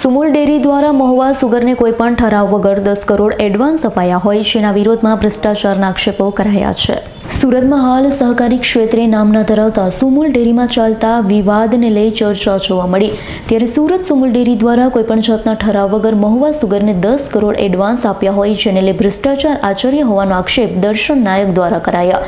Sumul dairy દ્વારા મહુવા સુગરને કોઈપણ ઠરાવ વગર દસ કરોડ એડવાન્સ અપાયા હોય જેના વિરોધમાં ભ્રષ્ટાચારના આક્ષેપો કરાયા છે. સુરતમાં હાલ સહકારી ક્ષેત્રે નામ ન ધરાવતા સુમુલ ડેરીમાં ચાલતા વિવાદને લઈ ચર્ચા જોવા મળી. ત્યારે સુરત સુમુલ ડેરી દ્વારા કોઈપણ જાતના ઠરાવ વગર મહુવા સુગરને દસ કરોડ એડવાન્સ આપ્યા હોય જેને લઈ ભ્રષ્ટાચાર આચર્ય હોવાનો આક્ષેપ દર્શન નાયક દ્વારા કરાયા.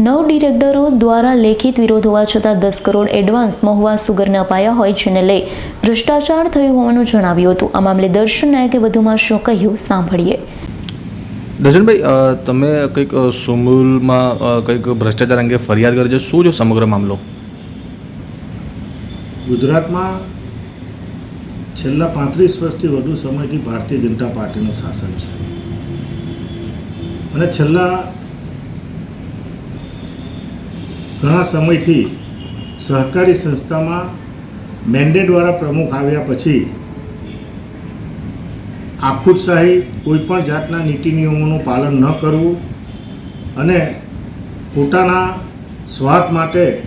નવ ડિરેક્ટરો દ્વારા લેખિત વિરોધ હોવા છતાં દસ કરોડ એડવાન્સ મહુવા સુગરને અપાયા હોય જેને લઈ ભ્રષ્ટાચાર થયો હોવાનું જણાવ્યું હતું. આ મામલે દર્શન નાયકે વધુમાં શું કહ્યું સાંભળીએ. દર્શનભાઈ તમે કંઈક સુમૂલમાં સુમુલમાં કંઈક ભ્રષ્ટાચાર અંગે ફરિયાદ કરી છે શું છે સમગ્ર મામલો? ગુજરાતમાં છેલ્લા પાંત્રીસ વર્ષથી વધુ સમયથી ભારતીય જનતા પાર્ટીનું શાસન છે. અને છેલ્લા ઘણા સમયથી સહકારી સંસ્થામાં મેન્ડેટ દ્વારા પ્રમુખ આવ્યા પછી આખુતશાહી કોઈપણ જાતના નીતિ નિયમોનું પાલન ન કરવું અને પોતાના સ્વાર્થ માટે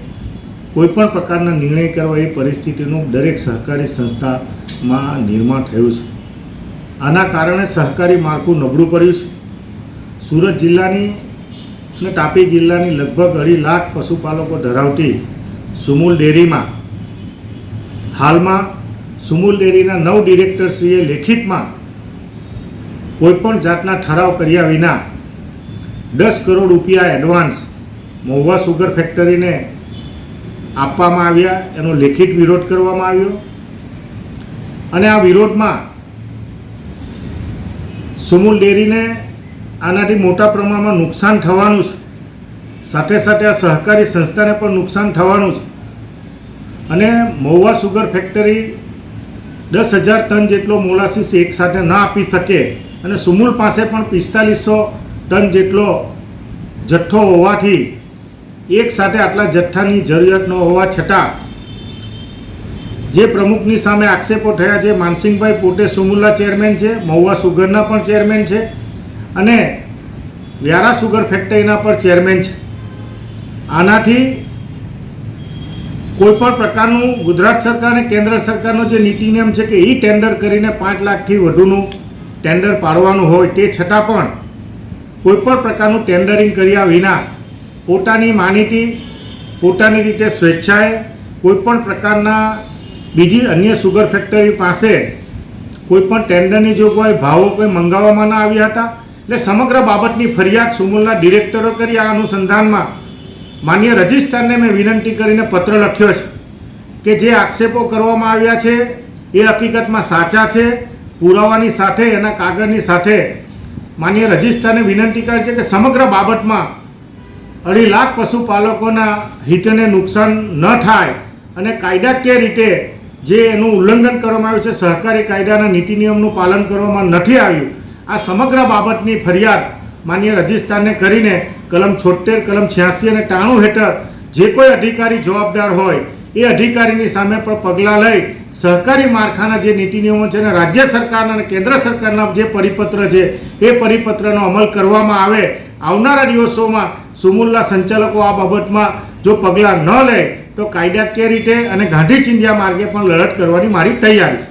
કોઈપણ પ્રકારના નિર્ણય કરવા એ પરિસ્થિતિનું દરેક સહકારી સંસ્થામાં નિર્માણ થયું છે. આના કારણે સહકારી માળખું નબળું પડ્યું છે. સુરત જિલ્લાની અને તાપી જિલ્લાની લગભગ અઢી લાખ પશુપાલકો ધરાવતી સુમુલ ડેરીમાં. હાલમાં સુમુલ ડેરીના નવ ડિરેક્ટરશ્રીએ લેખિતમાં કોઈપણ જાતના ઠરાવ કર્યા વિના દસ કરોડ રૂપિયા એડવાન્સ મહુવા સુગર ફેક્ટરીને આપવામાં આવ્યા. એનો લેખિત વિરોધ કરવામાં આવ્યો. અને આ વિરોધમાં સુમુલ ડેરીને આનાથી મોટા પ્રમાણમાં નુકસાન થવાનું છે. સાથે સાથે આ સહકારી સંસ્થાને પણ નુકસાન થવાનું છે. અને મહુવા સુગર ફેક્ટરી દસ હજાર ટન જેટલો મોલાસીસ એક સાથે ન આપી શકે અને સુમુલ પાસે પણ પિસ્તાલીસો ટન જેટલો જથ્થો હોવાથી એક સાથે આટલા જથ્થાની જરૂરિયાત ન હોવા છતાં જે પ્રમુખની સામે આક્ષેપો થયા છે, માનસિંહભાઈ પોતે સુમુલના ચેરમેન છે મહુવા સુગરના પણ ચેરમેન છે. અને વ્યારા સુગર ફેક્ટરીના પર ચેરમેન છે. આનાથી કોઈપણ પ્રકારનું ગુજરાત સરકાર અને કેન્દ્ર સરકારનો જે નીતિ નિયમ છે કે એ ટેન્ડર કરીને પાંચ લાખથી વધુનું ટેન્ડર પાડવાનું હોય તે છતાં પણ કોઈપણ પ્રકારનું ટેન્ડરિંગ કર્યા વિના પોતાની માનીતી, પોતાની રીતે સ્વેચ્છાએ કોઈપણ પ્રકારના બીજી અન્ય સુગર ફેક્ટરી પાસે કોઈપણ ટેન્ડરની જોગવાઈ, ભાવો કોઈ મંગાવવામાં ન આવ્યા હતા એટલે સમગ્ર બાબતની ફરિયાદ સુમુલના ડિરેક્ટરો કરી આ અનુસંધાનમાં માન્ય રજિસ્ટ્રારને મેં વિનંતી કરીને પત્ર લખ્યો છે કે જે આક્ષેપો કરવામાં આવ્યા છે એ હકીકતમાં સાચા છે, પુરાવાની સાથે એના કાગળની સાથે. માન્ય રજિસ્ટ્રારને વિનંતી કરે છે કે સમગ્ર બાબતમાં અઢી લાખ પશુપાલકોના હિતને નુકસાન ન થાય અને કાયદાકીય રીતે જે એનું ઉલ્લંઘન કરવામાં આવ્યું છે સહકારી કાયદાના નીતિ નિયમનું પાલન કરવામાં નથી આવ્યું. આ સમગ્ર બાબતની ફરિયાદ માન્ય રજિસ્ટ્રારને કરીને કલમ છોતેર કલમ છ્યાસી અને ટાણું હેઠળ જે કોઈ અધિકારી જવાબદાર હોય એ અધિકારીની સામે પણ પગલાં લઈ સહકારી માળખાના જે નીતિ નિયમો છે અને રાજ્ય સરકારના અને કેન્દ્ર સરકારના જે પરિપત્ર છે એ પરિપત્રનો અમલ કરવામાં આવે આવનારા દિવસોમાં સુમુલના સંચાલકો આ બાબતમાં જો પગલાં ન લે તો કાયદાકીય રીતે અને ગાંધી ચિંધ્યા માર્ગે પણ લડત કરવાની મારી તૈયારી છે.